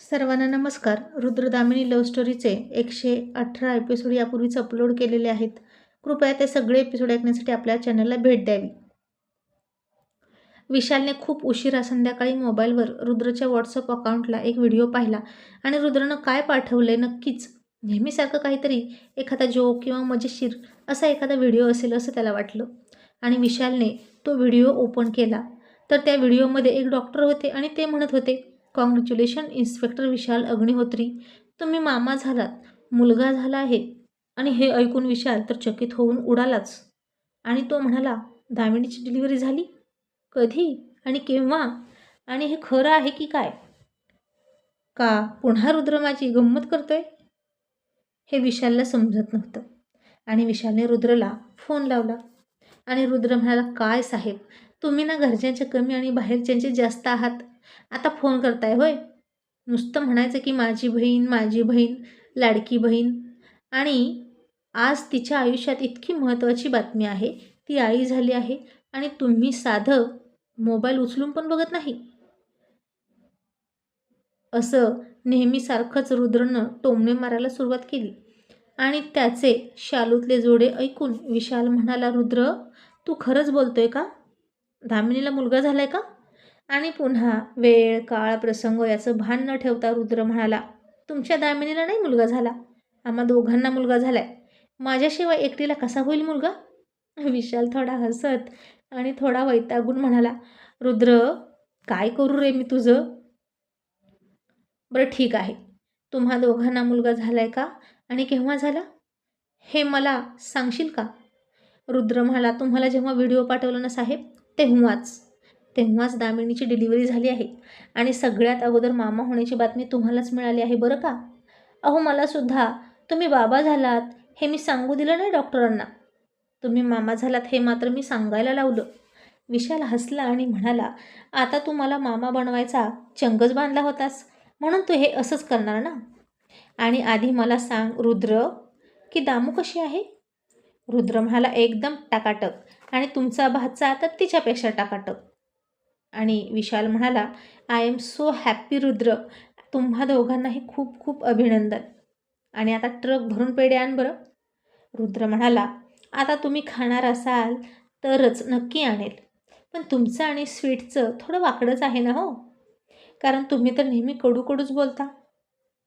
सर्वांना नमस्कार. रुद्रदामिनी लव्ह स्टोरीचे एकशे अठरा एपिसोड यापूर्वीच अपलोड केलेले आहेत. कृपया ते सगळे एपिसोड ऐकण्यासाठी आपल्या चॅनलला भेट द्यावी. विशालने खूप उशिरा संध्याकाळी मोबाईलवर रुद्रच्या व्हॉट्सअप अकाउंटला एक व्हिडिओ पाहिला आणि रुद्रनं काय पाठवलंय नक्कीच नेहमीसारखं काहीतरी एखादा जोक किंवा मजेशीर असा एखादा व्हिडिओ असेल असं त्याला वाटलं. आणि विशालने तो व्हिडिओ ओपन केला. तर त्या व्हिडिओमध्ये एक डॉक्टर होते आणि ते म्हणत होते कॉंग्रॅच्युलेशन इन्स्पेक्टर विशाल अग्निहोत्री तुम्ही मामा झालात मुलगा झाला आहे आणि हे ऐकून विशाल तर चकित होऊन उडालाच. आणि तो म्हणाला दामिनीची डिलिव्हरी झाली? कधी? आणि केव्हा? आणि हे खरं आहे की काय? का पुन्हा रुद्र माझी गंमत करतोय? हे विशालला समजत नव्हतं. आणि विशालने रुद्रला फोन लावला. आणि रुद्र म्हणाला काय साहेब तुम्ही ना घरच्यांच्या कमी आणि बाहेरच्यांचे जास्त आहात. आता फोन करताय होय? नुसतं म्हणायचं की माझी बहीण माझी बहीण लाडकी बहीण. आणि आज तिच्या आयुष्यात इतकी महत्त्वाची बातमी आहे. ती आई झाली आहे आणि तुम्ही साधं मोबाईल उचलून पण बघत नाही. असं नेहमीसारखंच रुद्रनं टोमणे मारायला सुरुवात केली. आणि त्याचे शालूतले जोडे ऐकून विशाल म्हणाला रुद्र तू खरंच बोलतोय का? दामिनीला मुलगा झालाय का? आणि पुन्हा वेळ काळ प्रसंग याचं भान न ठेवता रुद्र म्हणाला तुमच्या दामिनीला नाही मुलगा झाला? आम्हा दोघांना मुलगा झालाय. माझ्याशिवाय एकटीला कसा होईल मुलगा? विशाल थोडा हसत आणि थोडा वैतागून म्हणाला रुद्र काय करू रे मी तुझं? बरं ठीक आहे. तुम्हा दोघांना मुलगा झालाय का? आणि केव्हा झाला? हे मला सांगशील का? रुद्र म्हणाला तुम्हाला जेव्हा व्हिडिओ पाठवला ना साहेब तेव्हाच. तेव्हाच दामिनीची डिलिव्हरी झाली आहे. आणि सगळ्यात अगोदर मामा होण्याची बातमी तुम्हालाच मिळाली आहे बरं का? अहो मलासुद्धा तुम्ही बाबा झालात. हे मी सांगू दिलं नाही डॉक्टरांना? तुम्ही मामा झालात हे मात्र मी सांगायला लावलं. विशाल हसला आणि म्हणाला आता तू मला मामा बनवायचा चंगच बांधला होतास. म्हणून तू हे असंच करणार ना? आणि आधी मला सांग रुद्र की दामू कशी आहे? रुद्र म्हणाला एकदम टाकाटक. आणि तुमचा भाचा तर तिच्यापेक्षा टाकाटक. आणि विशाल म्हणाला I am so happy Rudra. तुम्हा दोघांनाही खूप खूप अभिनंदन. आणि आता ट्रक भरून पेढे आण बरं. रुद्र म्हणाला आता तुम्ही खाणार असाल तरच नक्की आणेल. पण तुमचं आणि स्वीटचं थोडं वाकडंच आहे ना हो? कारण तुम्ही तर नेहमी कडू कडूच बोलता.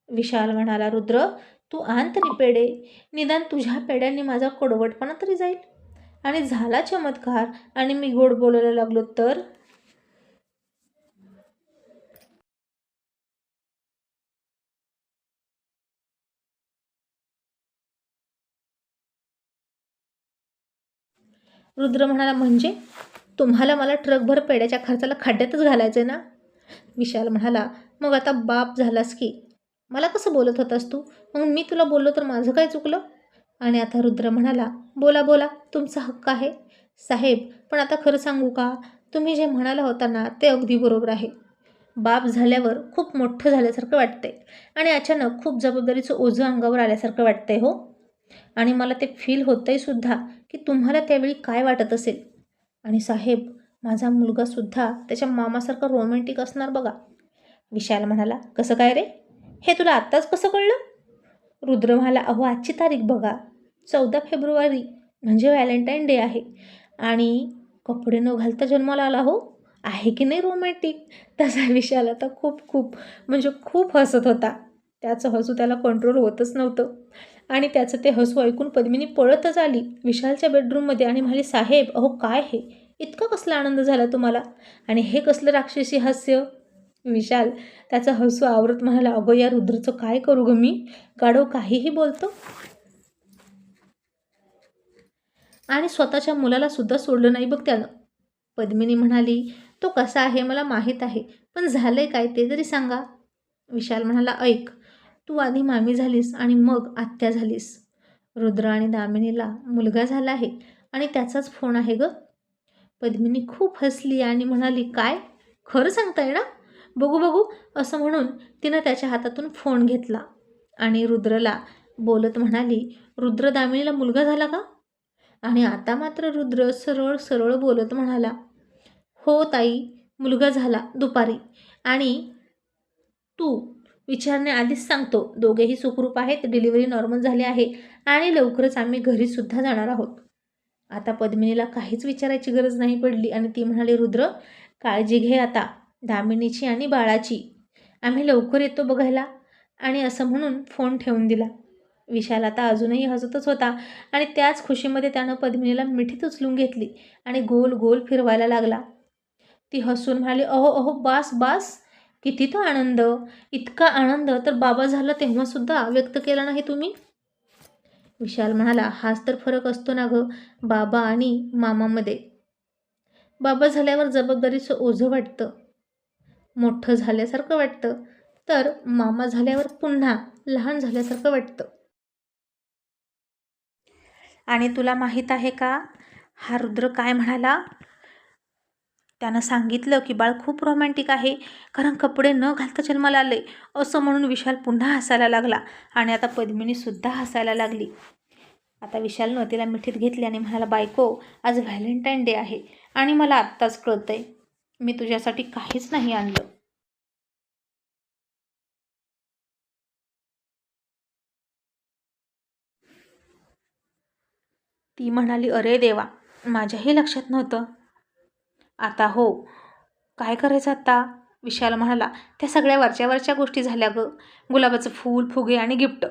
विशाल म्हणाला रुद्र तू आण तरी पेढे. निदान तुझ्या पेड्यांनी माझा कडवटपणा तरी जाईल. आणि झाला चमत्कार आणि मी गोड बोलायला लागलो तर? रुद्र म्हणाला म्हणजे? तुम्हाला मला ट्रकभर पेड्याच्या खर्चाला खड्ड्यातच घालायचं आहे ना? विशाल म्हणाला मग आता बाप झालास की. मला कसं बोलत होतास तू? मग मी तुला बोललो तर माझं काय चुकलं? आणि आता रुद्र म्हणाला बोला बोला तुमचा हक्क आहे. साहेब पण आता खरं सांगू का? तुम्ही जे म्हणाला होता ना ते अगदी बरोबर आहे. बाप झाल्यावर खूप मोठं झाल्यासारखं वाटतंय आणि अचानक खूप जबाबदारीचं ओझं अंगावर आल्यासारखं वाटतंय हो? आणि मला ते फील होतंय सुद्धा की तुम्हाला त्यावेळी काय वाटत असेल. आणि साहेब माझा मुलगासुद्धा त्याच्या मामासारखा रोमॅन्टिक असणार बघा. विशाल म्हणाला कसं काय रे? हे तुला आत्ताच कसं कळलं? रुद्र म्हणाला अहो आजची तारीख बघा. चौदा फेब्रुवारी म्हणजे व्हॅलेंटाईन डे आहे. आणि कपडे न घालता जन्माला आला हो. आहे की नाही रोमॅन्टिक तसा विशाल आता खूप खूप म्हणजे खूप हसत होता. त्याचं हसू त्याला कंट्रोल होतच नव्हतं. आणि त्याचं ते हसू ऐकून पद्मिनी पळतच आली. विशालच्या बेडरूममध्ये आणि म्हणाली साहेब अहो काय हे? इतका कसला आनंद झाला तुम्हाला? आणि हे कसलं राक्षसी हास्य? विशाल त्याचं हसू आवरत म्हणाला अगं या रुद्रचं काय करू ग मी? गाढव काहीही बोलतो. आणि स्वतःच्या मुलाला सुद्धा सोडलं नाही बघ त्यानं. पद्मिनी म्हणाली तो कसा आहे मला माहीत आहे पण झालंय काय ते तरी सांगा. विशाल म्हणाला ऐक तू आधी मामी झालीस आणि मग आत्या झालीस. रुद्र आणि दामिनीला मुलगा झाला आहे आणि त्याचाच फोन आहे ग. पद्मिनी खूप हसली आणि म्हणाली काय? खरं सांगताय ना? बघू बघू असं म्हणून तिनं त्याच्या हातातून फोन घेतला. आणि रुद्रला बोलत म्हणाली रुद्र दामिनीला मुलगा झाला का? आणि आता मात्र रुद्र सरळ सरळ बोलत म्हणाला हो ताई मुलगा झाला दुपारी आणि तू विचारणे आधीच सांगतो. दोघेही सुखरूप आहेत डिलिव्हरी नॉर्मल झाली आहे आणि लवकरच आम्ही घरीसुद्धा जाणार आहोत. आता पद्मिनीला काहीच विचारायची गरज नाही पडली आणि ती म्हणाली रुद्र काळजी घे आता दामिनीची आणि बाळाची. आम्ही लवकर येतो बघायला. आणि असं म्हणून फोन ठेवून दिला. विशाल आता अजूनही हसतच होता आणि त्याच खुशीमध्ये त्यानं पद्मिनीला मिठीत उचलून घेतली आणि गोल गोल फिरवायला लागला. ती हसून म्हणाली अहो अहो बास बास. किती तो आनंद इतका आनंद तर बाबा झाला तेव्हासुद्धा व्यक्त केला नाही तुम्ही? विशाल म्हणाला हाच तर फरक असतो ना गं बाबा आणि मामामध्ये. बाबा झाल्यावर जबाबदारीचं ओझं वाटतं. मोठं झाल्यासारखं वाटतं. तर मामा झाल्यावर पुन्हा लहान झाल्यासारखं वाटतं. आणि तुला माहीत आहे का? हा रुद्र काय म्हणाला? त्यानं सांगितलं की बाळ खूप रोमॅन्टिक आहे. कारण कपडे न घालता जन्माला आले असं म्हणून विशाल पुन्हा हसायला लागला आणि आता पद्मिनीसुद्धा हसायला लागली. आता विशालनं तिला मिठीत घेतली आणि म्हणाला बायको आज व्हॅलेंटाईन डे आहे आणि मला आत्ताच कळतंय. मी तुझ्यासाठी काहीच नाही आणलं. ती म्हणाली अरे देवा माझ्याही लक्षात नव्हतं. आता हो. काय करायचं आता? विशाल म्हणाला त्या सगळ्या वरच्या वरच्या गोष्टी झाल्या ग. गुलाबाचं फूल फुगे आणि गिफ्ट.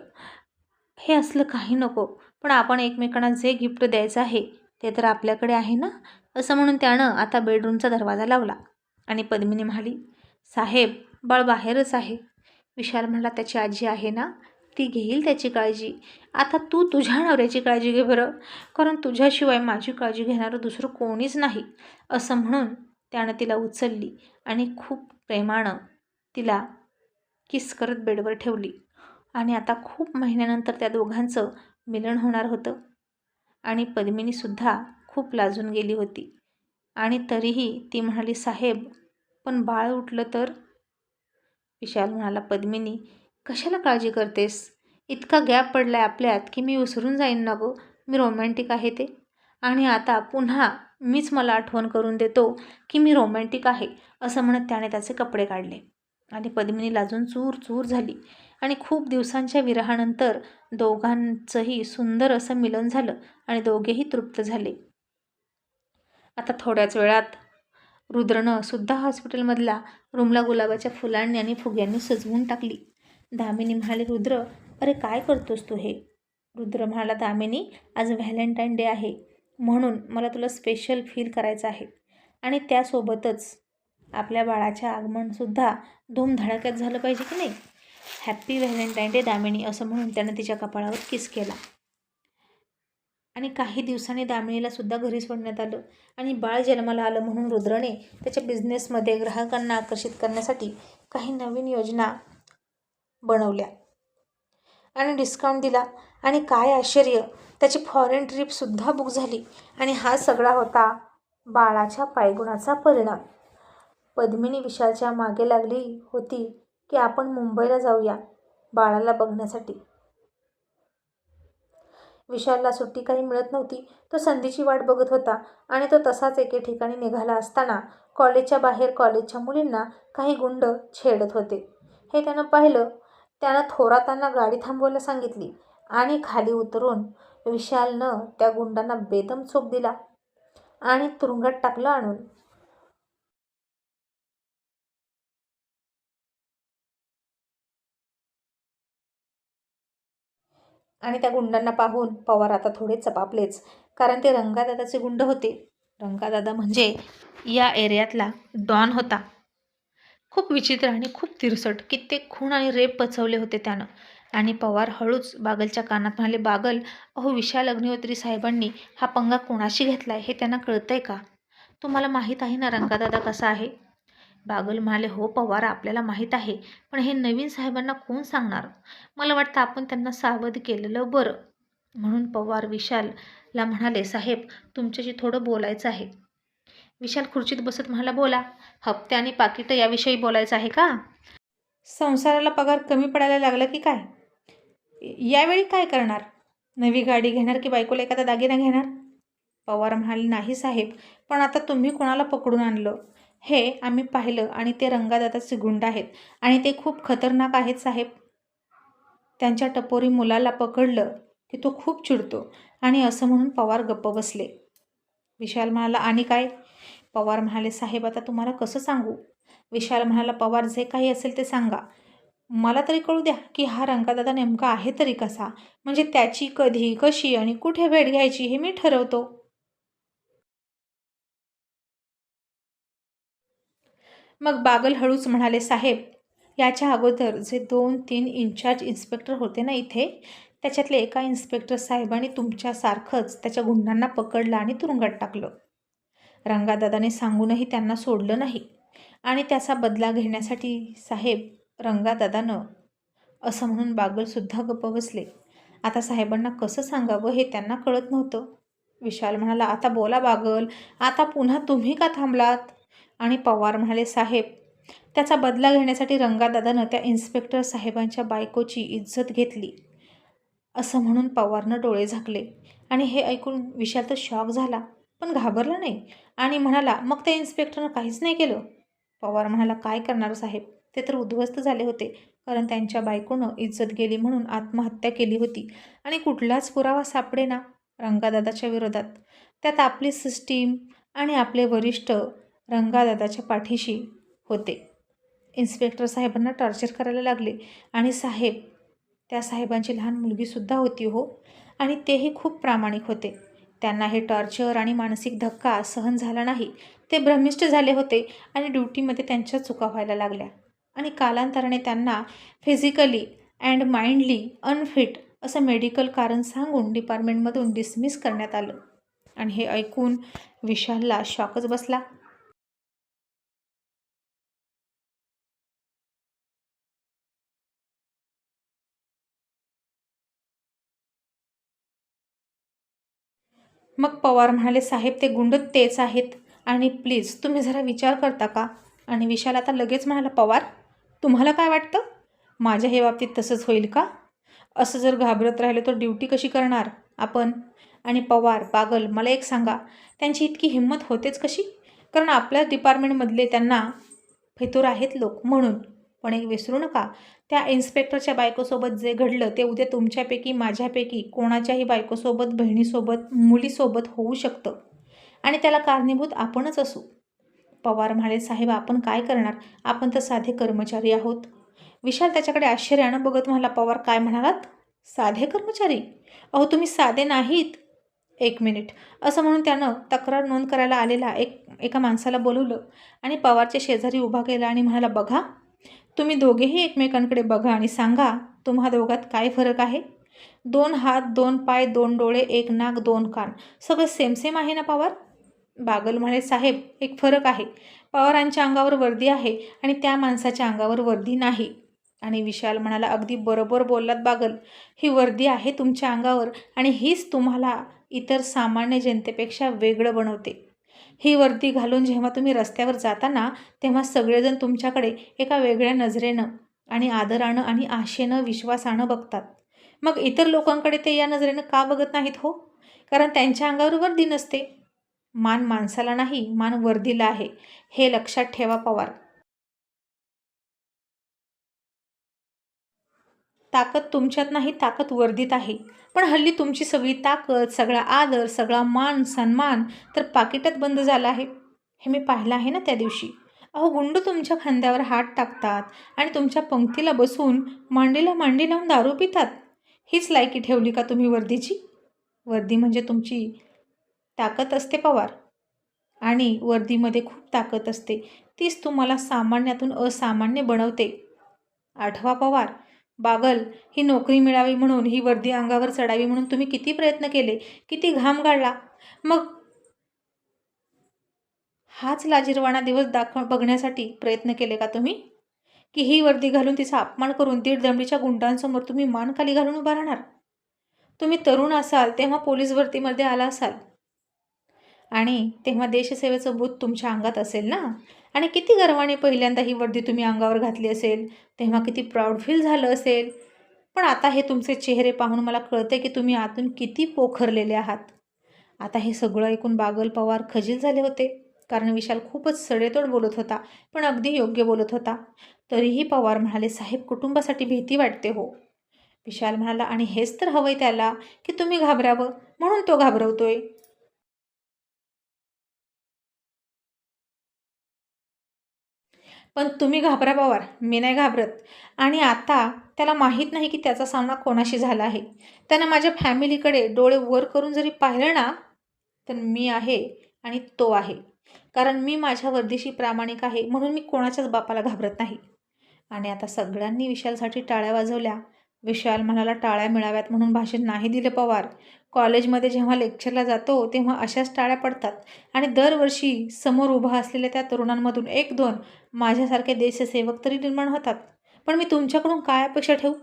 हे असलं काही नको पण आपण एकमेकांना जे गिफ्ट द्यायचं आहे. ते तर आपल्याकडे आहे ना? असं म्हणून त्यानं आता बेडरूमचा दरवाजा लावला आणि पद्मिनी म्हणाली साहेब बाळ बाहेरच आहे. विशाल म्हणाला त्याची आजी आहे ना? ती घेईल त्याची काळजी. आता तू तुझ्या नवऱ्याची काळजी घे बरं. कारण तुझ्याशिवाय माझी काळजी घेणारं दुसरं कोणीच नाही. असं म्हणून त्यानं तिला उचलली आणि खूप प्रेमानं तिला किस करत बेडवर ठेवली. आणि आता खूप महिन्यानंतर त्या दोघांचं मिलन होणार होतं. आणि पद्मिनीसुद्धा खूप लाजून गेली होती. आणि तरीही ती म्हणाली साहेब पण बाळ उठलं तर? विशाल म्हणाला पद्मिनी कशाला काळजी करतेस? इतका गॅप पडला आहे आपल्यात की मी विसरून जाईन ना गो. मी रोमॅन्टिक आहे ते. आणि आता पुन्हा मीच मला आठवण करून देतो की मी रोमॅन्टिक आहे असं म्हणत त्याने त्याचे कपडे काढले. आणि पद्मिनी लाजून चूर चूर झाली. आणि खूप दिवसांच्या विरहानंतर दोघांचंही सुंदर असं मिलन झालं आणि दोघेही तृप्त झाले. आता थोड्याच वेळात रुद्रनं सुद्धा हॉस्पिटलमधला रूमला गुलाबाच्या फुलांनी आणि फुग्यांनी सजवून टाकली. दामिनी म्हणाली रुद्र अरे काय करतोस तू हे? रुद्र म्हणाला दामिनी आज व्हॅलेंटाईन डे आहे म्हणून मला तुला स्पेशल फील करायचं आहे. आणि त्यासोबतच आपल्या बाळाच्या आगमनसुद्धा धूमधडाक्यात झालं पाहिजे की नाही? हॅप्पी व्हॅलेंटाईन डे दामिनी असं म्हणून त्यानं तिच्या कपाळावर किस केला. आणि काही दिवसांनी दामिनीला सुद्धा घरी सोडण्यात आलं. आणि बाळ जन्माला आलं म्हणून रुद्रने त्याच्या बिझनेसमध्ये ग्राहकांना आकर्षित करण्यासाठी काही नवीन योजना बनवल्या. आणि डिस्काउंट दिला. आणि काय आश्चर्य त्याची फॉरेन ट्रिपसुद्धा बुक झाली. आणि हा सगळा होता बाळाच्या पायगुणाचा परिणाम. पद्मिनी विशालच्या मागे लागली होती की आपण मुंबईला जाऊया बाळाला बघण्यासाठी. विशालला सुट्टी काही मिळत नव्हती. तो संधीची वाट बघत होता आणि तो तसाच एके ठिकाणी निघाला असताना कॉलेजच्या बाहेर कॉलेजच्या मुलींना काही गुंड छेडत होते. हे त्यानं पाहिलं त्यानं थोरातांना गाडी थांबवायला सांगितली आणि खाली उतरून विशालनं त्या गुंडांना बेदम चोप दिला आणि तुरुंगात टाकलं आणून. आणि त्या गुंडांना पाहून पवार आता थोडे चपापलेच कारण ते रंगादादाचे गुंड होते. रंगादादा म्हणजे या एरियातला डॉन होता. खूप विचित्र आणि खूप तिरसट. कित्येक खून आणि रेप पचवले होते त्यानं. आणि पवार हळूच बागलच्या कानात म्हणाले बागल अहो विशाल अग्निहोत्री साहेबांनी हा पंगा कोणाशी घेतला आहे हे त्यांना कळतंय का? तुम्हाला माहीत आहे ना रंगादादा कसा आहे? बागल म्हणाले हो पवार आपल्याला माहीत आहे पण हे नवीन साहेबांना कोण सांगणार? मला वाटतं आपण त्यांना सावध केलेलं बरं. म्हणून पवार विशालला म्हणाले साहेब तुमच्याशी थोडं बोलायचं आहे. विशाल खुर्चीत बसत म्हणाला बोला. हप्ते आणि पाकिटं याविषयी बोलायचं आहे का? संसाराला पगार कमी पडायला लागला की काय? यावेळी काय करणार? नवी गाडी घेणार की बायकोला एखादा दागिना घेणार? पवार म्हणाले नाही साहेब पण आता तुम्ही कोणाला पकडून आणलं? हे आम्ही पाहिलं आणि ते रंगादादाचे गुंड आहेत आणि ते खूप खतरनाक आहेत साहेब. त्यांच्या टपोरी मुलाला पकडलं की तो खूप चिडतो आणि असं म्हणून पवार गप्प बसले. विशाल म्हणाला आणि काय? पवार म्हणाले साहेब आता तुम्हाला कसं सांगू? विशाल म्हणाला पवार जे काही असेल ते सांगा. मला तरी कळू द्या की हा रंगादादा नेमका आहे तरी कसा. म्हणजे त्याची कधी कशी आणि कुठे भेट घ्यायची हे मी ठरवतो. मग बागल हळूच म्हणाले साहेब याच्या अगोदर जे दोन तीन इन्चार्ज इन्स्पेक्टर होते ना इथे त्याच्यातले एका इन्स्पेक्टर साहेबांनी तुमच्यासारखंच त्याच्या गुंडांना पकडलं आणि तुरुंगात टाकलं. रंगादादाने सांगूनही त्यांना सोडलं नाही. आणि त्याचा बदला घेण्यासाठी साहेब रंगादादानं असं म्हणून बागलसुद्धा गप्प बसले. आता साहेबांना कसं सांगावं हे त्यांना कळत नव्हतं. विशाल म्हणाला आता बोला बागल आता पुन्हा तुम्ही का थांबलात? आणि पवार म्हणाले साहेब त्याचा बदला घेण्यासाठी रंगादादानं त्या इन्स्पेक्टर साहेबांच्या बायकोची इज्जत घेतली. असं म्हणून पवारनं डोळे झाकले. आणि हे ऐकून विशाल तर शॉक झाला. पण घाबरला नाही. आणि म्हणाला मग त्या इन्स्पेक्टरनं काहीच नाही केलं? पवार म्हणाला काय करणार साहेब? ते तर उद्ध्वस्त झाले होते कारण त्यांच्या बायकोनं इज्जत गेली म्हणून आत्महत्या केली होती. आणि कुठलाच पुरावा सापडे ना रंगादादाच्या विरोधात. त्यात आपली सिस्टीम आणि आपले वरिष्ठ रंगादादाच्या पाठीशी होते. इन्स्पेक्टर साहेबांना टॉर्चर करायला लागले. आणि साहेब त्या साहेबांची लहान मुलगीसुद्धा होती हो. आणि तेही खूप प्रामाणिक होते. त्यांना हे टॉर्चर आणि मानसिक धक्का सहन झाला नाही. ते भ्रमिष्ट झाले होते आणि ड्युटीमध्ये त्यांच्या चुका व्हायला लागल्या. आणि कालांतराने त्यांना फिजिकली अँड माइंडली अनफिट असं मेडिकल कारण सांगून डिपार्टमेंटमधून डिसमिस करण्यात आलं. आणि हे ऐकून विशालला शॉकच बसला. मग पवार म्हणाले साहेब ते गुंड तेच आहेत. आणि प्लीज तुम्ही जरा विचार करता का? आणि विशाल आता लगेच म्हणाला पवार तुम्हाला काय वाटतं? माझ्या हे बाबतीत तसंच होईल का? असं जर घाबरत राहिलं तर ड्युटी कशी करणार आपण? आणि पवार पागल मला एक सांगा त्यांची इतकी हिंमत होतेच कशी? कारण आपल्याच डिपार्टमेंटमधले त्यांना फितूर आहेत लोक म्हणून. पण एक विसरू नका. त्या इन्स्पेक्टरच्या बायकोसोबत जे घडलं ते उद्या तुमच्यापैकी माझ्यापैकी कोणाच्याही बायकोसोबत बहिणीसोबत मुलीसोबत होऊ शकतं. आणि त्याला कारणीभूत आपणच असू. पवार म्हणाले साहेब आपण काय करणार? आपण तर साधे कर्मचारी आहोत. विशाल त्याच्याकडे आश्चर्यानं बघत म्हणाला पवार काय म्हणालात? साधे कर्मचारी? अहो तुम्ही साधे नाहीत. एक मिनिट. असं म्हणून त्यानं तक्रार नोंद करायला आलेला एक एका माणसाला बोलवलं आणि पवारच्या शेजारी उभा केला आणि म्हणाला बघा तुम्ही दोघेही एकमेकांकडे बघा आणि सांगा तुम्हा दोघात काय फरक आहे? दोन हात दोन पाय दोन डोळे एक नाक दोन कान सगळं सेम सेम आहे ना पवार? बागल म्हणे साहेब एक फरक आहे. पवारांच्या अंगावर वर्दी आहे आणि त्या माणसाच्या अंगावर वर्दी नाही. आणि विशाल म्हणाला अगदी बरोबर बोललात बागल. ही वर्दी आहे तुमच्या अंगावर आणि हीच तुम्हाला इतर सामान्य जनतेपेक्षा वेगळं बनवते. ही वर्दी घालून जेव्हा तुम्ही रस्त्यावर जाताना तेव्हा सगळेजण तुमच्याकडे एका वेगळ्या नजरेनं आणि आदरानं आणि आशेनं विश्वासानं बघतात. मग इतर लोकांकडे ते या नजरेनं का बघत नाहीत हो? कारण त्यांच्या अंगावर वर्दी नसते. मान माणसाला नाही मान वर्दीला आहे. हे लक्षात ठेवा पवार. ताकद तुमच्यात नाही ताकद वर्दीत आहे. पण हल्ली तुमची सगळी ताकद सगळा आदर सगळा मान सन्मान तर पाकिटात बंद झाला आहे. हे मी पाहिलं आहे ना त्या दिवशी. अहो गुंड तुमच्या खांद्यावर हात टाकतात आणि तुमच्या पंक्तीला बसून मांडीला मांडी लावून दारू पितात. हीच लायकी ठेवली का तुम्ही वर्दीची? वर्दी म्हणजे तुमची ताकद असते पवार. आणि वर्दीमध्ये खूप ताकद असते. तीच तुम्हाला सामान्यातून असामान्य बनवते. आठवा पवार. बागल ही नोकरी मिळावी म्हणून ही वर्दी अंगावर चढावी म्हणून तुम्ही किती प्रयत्न केले? किती घाम गाळला मग हाच लाजीरवाणा दिवस दाखव बघण्यासाठी प्रयत्न केले का तुम्ही? की ही वर्दी घालून तिचा अपमान करून दीड दमडीच्या गुंडांसमोर तुम्ही मान खाली घालून उभा राहणार? तुम्ही तरुण असाल तेव्हा पोलीस भरतीमध्ये आला असाल. आणि तेव्हा देशसेवेचं भूत तुमच्या अंगात असेल ना? आणि किती गर्वाने पहिल्यांदा ही वर्दी तुम्ही अंगावर घातली असेल तेव्हा किती प्राऊड फील झालं असेल. पण आता हे तुमचे चेहरे पाहून मला कळते की तुम्ही आतून किती पोखरलेले आहात. आता हे सगळं ऐकून बागल पवार खजील झाले होते कारण विशाल खूपच सडेतोड बोलत होता पण अगदी योग्य बोलत होता. तरीही पवार म्हणाले साहेब कुटुंबासाठी भीती वाटते हो. विशाल म्हणाला आणि हेच तर हवंय त्याला की तुम्ही घाबरावं म्हणून तो घाबरवतोय. पण तुम्ही घाबरा पवार मी नाही घाबरत. आणि आता त्याला माहीत नाही की त्याचा सामना कोणाशी झाला आहे. त्यानं माझ्या फॅमिलीकडे डोळे वर करून जरी पाहिलं ना तर मी आहे आणि तो आहे. कारण मी माझ्या वर्दीशी प्रामाणिक आहे म्हणून मी कोणाच्याच बापाला घाबरत नाही. आणि आता सगळ्यांनी विशालसाठी टाळ्या वाजवल्या. विशाल म्हणाला टाळ्या मिळाव्यात म्हणून भाषण नाही दिले पवार. कॉलेजमध्ये जेव्हा लेक्चरला जातो तेव्हा अशाच टाळ्या पडतात. आणि दरवर्षी समोर उभा असलेल्या त्या तरुणांमधून एक दोन माझ्यासारखे देशसेवक तरी निर्माण होतात. पण मी तुमच्याकडून काय अपेक्षा ठेवू?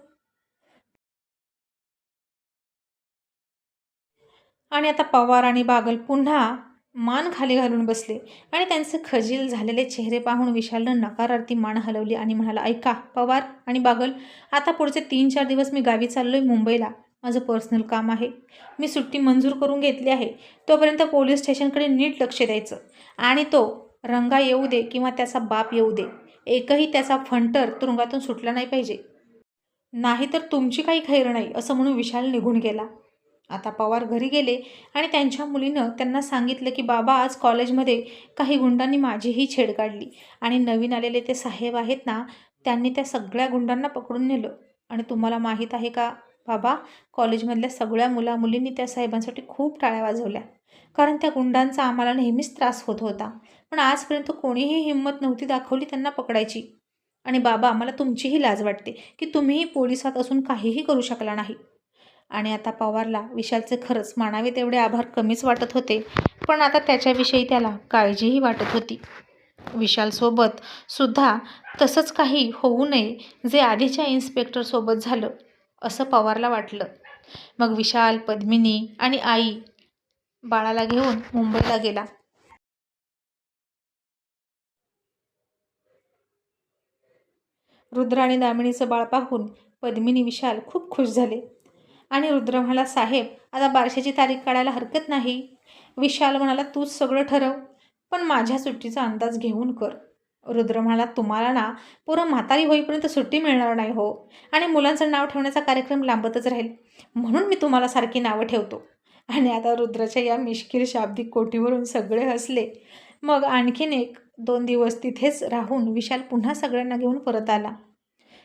आणि आता पवार आणि बागल पुन्हा मान खाली घालून बसले आणि त्यांचे खजील झालेले चेहरे पाहून विशालनं नकारार्थी मान हलवली आणि म्हणाला ऐका पवार आणि बागल आता पुढचे तीन चार दिवस मी गावी चाललोय मुंबईला. माझं पर्सनल काम आहे. मी सुट्टी मंजूर करून घेतली आहे. तोपर्यंत पोलीस स्टेशनकडे नीट लक्ष द्यायचं. आणि तो रंगा येऊ दे किंवा त्याचा बाप येऊ दे. एकही त्याचा फंटर तुरुंगातून सुटला नाही पाहिजे. नाहीतर तुमची काही खैर नाही असं म्हणून विशाल निघून गेला. आता पवार घरी गेले आणि त्यांच्या मुलीनं त्यांना सांगितलं की बाबा आज कॉलेजमध्ये काही गुंडांनी माझीही छेड काढली. आणि नवीन आलेले ते साहेब आहेत ना त्यांनी त्या सगळ्या गुंडांना पकडून नेलं. आणि तुम्हाला माहीत आहे का बाबा कॉलेजमधल्या सगळ्या मुला मुलींनी त्या साहेबांसाठी खूप टाळ्या वाजवल्या. कारण त्या गुंडांचा आम्हाला नेहमीच त्रास होत होता. पण आजपर्यंत कोणीही हिंमत नव्हती दाखवली त्यांना पकडायची. आणि बाबा आम्हाला तुमचीही लाज वाटते की तुम्हीही पोलिसात असून काहीही करू शकला नाही. आणि आता पवारला विशालचे खरंच मानावे तेवढे आभार कमीच वाटत होते. पण आता त्याच्याविषयी त्याला काळजीही वाटत होती. विशालसोबत सुद्धा तसंच काही होऊ नये जे आधीच्या इन्स्पेक्टरसोबत झालं. असं पवारला वाटलं. मग विशाल पद्मिनी आणि आई बाळाला घेऊन मुंबईला गेला. रुद्र आणि दामिनीचं बाळ पाहून पद्मिनी विशाल खूप खुश झाले. आणि रुद्र म्हणाला साहेब आता बारशाची तारीख काढायला हरकत नाही. विशाल म्हणाला तूच सगळं ठरव पण माझ्या सुट्टीचा अंदाज घेऊन कर. रुद्र म्हणाला तुम्हाला ना पुरं म्हातारी होईपर्यंत सुट्टी मिळणार नाही हो. आणि मुलांचं नाव ठेवण्याचा कार्यक्रम लांबतच राहील. म्हणून मी तुम्हाला सारखी नावं ठेवतो. आणि आता रुद्राच्या या मिश्किल शाब्दिक कोटीवरून सगळे हसले. मग आणखीन एक दोन दिवस तिथेच राहून विशाल पुन्हा सगळ्यांना घेऊन परत आला.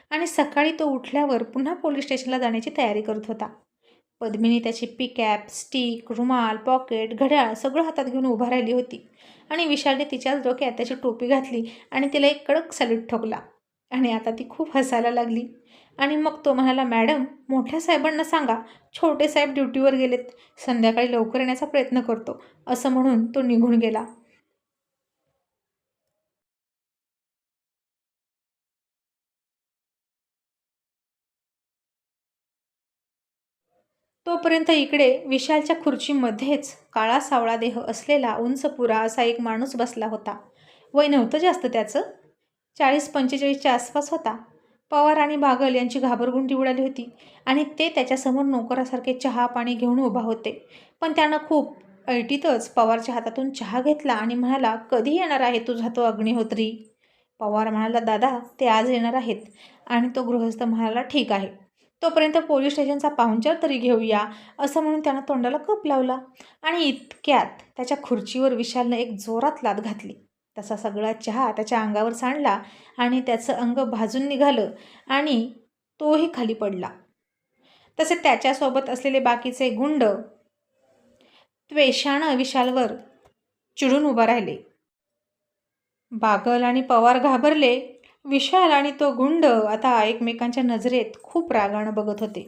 आणि सकाळी तो उठल्यावर पुन्हा पोलीस स्टेशनला जाण्याची तयारी करत होता. पद्मिनी त्याची पिकॅप स्टिक रुमाल पॉकेट घड्याळ सगळं हातात घेऊन उभा राहिली होती. आणि विशालने तिच्याच डोक्यात त्याची टोपी घातली आणि तिला एक कडक सॅल्यूट ठोकला. आणि आता ती खूप हसायला लागली. आणि मग तो म्हणाला मॅडम मोठ्या साहेबांना सांगा छोटे साहेब ड्युटीवर गेलेत. संध्याकाळी लवकर येण्याचा प्रयत्न करतो. असं म्हणून तो निघून गेला. तोपर्यंत इकडे विशालच्या खुर्चीमध्येच काळा सावळा देह असलेला उंच पुरा असा एक माणूस बसला होता. वय नव्हतं जास्त त्याचं. चाळीस पंचेचाळीसच्या आसपास होता. पवार आणि बागल यांची घाबरगुंडी उडाली होती आणि ते त्याच्यासमोर नोकरासारखे चहा पाणी घेऊन उभा होते. पण त्यानं खूप ऐटीतच पवारच्या हातातून चहा घेतला आणि म्हणाला कधी येणार आहे तुझा तो अग्निहोत्री? पवार म्हणाला दादा ते आज येणार आहेत. आणि तो गृहस्थ म्हणाला ठीक आहे. तोपर्यंत पोलीस स्टेशनचा पाहुणचार तरी घेऊया असं म्हणून त्यानं तोंडाला कप लावला आणि इतक्यात त्याच्या खुर्चीवर विशालनं एक जोरात लाद घातली. तसा सगळा चहा त्याच्या अंगावर सांडला आणि त्याचं अंग भाजून निघालं आणि तोही खाली पडला. तसे त्याच्यासोबत असलेले बाकीचे गुंड त्वेषानं विशालवर चिडून उभा राहिले. बागल आणि पवार घाबरले. विशाल आणि तो गुंड आता एकमेकांच्या नजरेत खूप रागानं बघत होते.